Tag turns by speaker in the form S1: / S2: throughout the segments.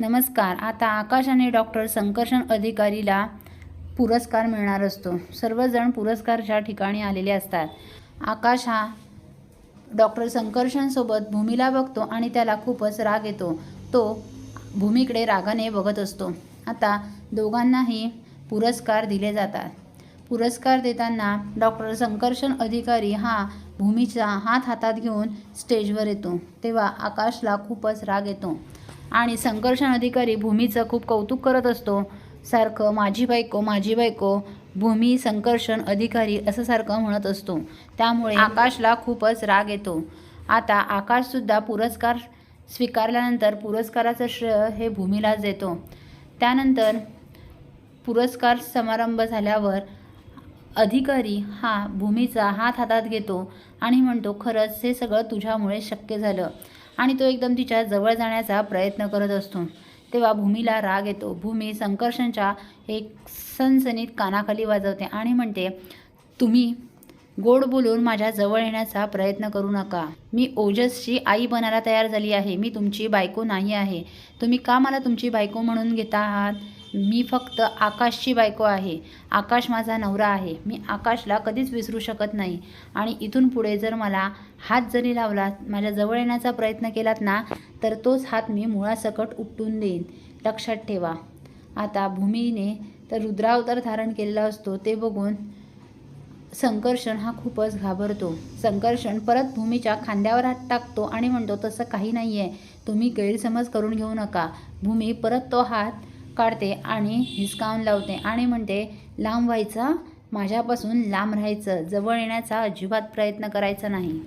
S1: नमस्कार. आता आकाश आणि डॉक्टर संकर्षण अधिकारीला पुरस्कार मिळणार असतो. सर्वजण पुरस्कारच्या ठिकाणी आलेले असतात. आकाश हा डॉक्टर संकर्षणसोबत भूमीला बघतो आणि त्याला खूपच राग येतो. तो भूमीकडे रागाने बघत असतो. आता दोघांनाही पुरस्कार दिले जातात. पुरस्कार देताना डॉक्टर संकर्षण अधिकारी हा भूमीचा हात हातात घेऊन स्टेजवर येतो. तेव्हा आकाशला खूपच राग येतो. आणि संकर्षण अधिकारी भूमीचं खूप कौतुक करत असतो. सारखं माझी बायको माझी बायको भूमी संकर्षण अधिकारी असं सारखं म्हणत असतो. त्यामुळे आकाशला खूपच राग येतो. आता आकाशसुद्धा पुरस्कार स्वीकारल्यानंतर पुरस्काराचं श्रेय हे भूमीलाच देतो. त्यानंतर पुरस्कार समारंभ झाल्यावर अधिकारी हा भूमीचा हात हातात घेतो आणि म्हणतो खरंच हे सगळं तुझ्यामुळे शक्य झालं. आणि तो एकदम तिच्या जवळ जाण्याचा प्रयत्न करत असतो. तेव्हा भूमीला राग येतो. भूमी संकर्षणच्या एक सनसनीत कानाखाली वाजवते आणि म्हणते तुम्ही गोड बोलून माझ्या जवळ येण्याचा प्रयत्न करू नका. मी ओजसची आई बनायला तयार झाली आहे. मी तुमची बायको नाही आहे. तुम्ही का मला तुमची बायको म्हणून घेता आहात? मी फक्त आकाशची बायको आहे. आकाश माझा नवरा आहे. मी आकाशला कधीच विसरू शकत नाही. आणि इथून पुढे जर मला हात जरी लावला माझ्या जवळ येण्याचा प्रयत्न केलात ना तर तोच हात मी मुळासकट उपटून देईन. लक्षात ठेवा. आता भूमीने तर रुद्रावतार धारण केलेला असतो ते बघून संकर्षण हा खूपच घाबरतो. संकर्षण परत भूमीच्या खांद्यावर हात टाकतो आणि म्हणतो तसं काही नाही आहे तुम्ही गैरसमज करून घेऊ नका. भूमी परत तो हात काढते आणि हिसकावून लावते आणि म्हणते लांब व्हायचा माझ्यापासून लांब राहायचं जवळ येण्याचा अजिबात प्रयत्न करायचा नाही.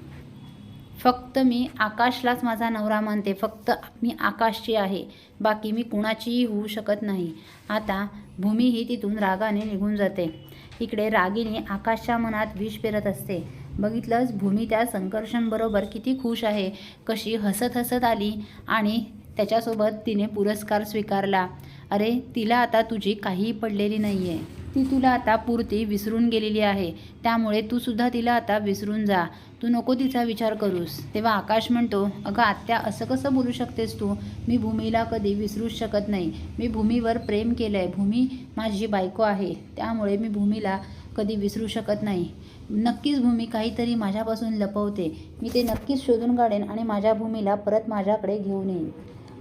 S1: फक्त मी आकाशलाच माझा नवरा मानते फक्त मी आकाशची आहे बाकी मी कुणाचीही होऊ शकत नाही. आता भूमी ही तिथून रागाने निघून जाते. इकडे रागिनी आकाशच्या मनात विष पेरत असते. बघितलंच भूमी त्या संकर्षणबरोबर किती खुश आहे कशी हसत हसत आली आणि त्याच्यासोबत तिने पुरस्कार स्वीकारला. अरे तिला आता तुझी काहीही पडलेली नाही आहे ती तुला आता पुरती विसरून गेलेली आहे. त्यामुळे तू सुद्धा तिला आता विसरून जा. तू नको तिचा विचार करूस. तेव्हा आकाश म्हणतो अगं आत्या असं कसं बोलू शकतेस तू? मी भूमीला कधी विसरूच शकत नाही. मी भूमीवर प्रेम केलं आहे भूमी माझी बायको आहे. त्यामुळे मी भूमीला कधी विसरू शकत नाही. नक्कीच भूमी काहीतरी माझ्यापासून लपवते. मी ते नक्कीच शोधून काढेन आणि माझ्या भूमीला परत माझ्याकडे घेऊन येईन.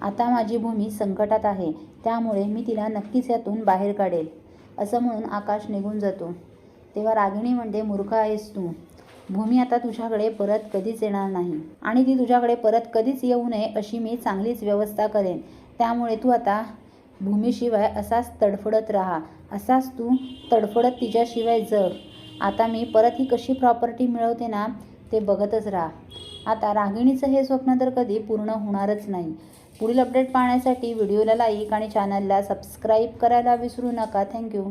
S1: आता माझी भूमी संकटात आहे त्यामुळे मी तिला नक्कीच यातून बाहेर काढेल असं म्हणून आकाश निघून जातो. तेव्हा रागिणी म्हणते मूर्ख आहेस तू. भूमी आता तुझ्याकडे परत कधीच येणार नाही आणि ती तुझ्याकडे परत कधीच येऊ नये अशी मी चांगलीच व्यवस्था करेन. त्यामुळे तू आता भूमीशिवाय असाच तडफडत राहा. असाच तू तडफडत तिच्याशिवाय जग. आता मी परत ही कशी प्रॉपर्टी मिळवते ना ते बघतच राहा. आता रागिणीचं हे स्वप्न तर कधी पूर्ण होणारच नाही. पुढील अपडेट पाहण्यासाठी व्हिडिओला लाईक आणि चॅनलला सबस्क्राईब करायला विसरू नका. थँक्यू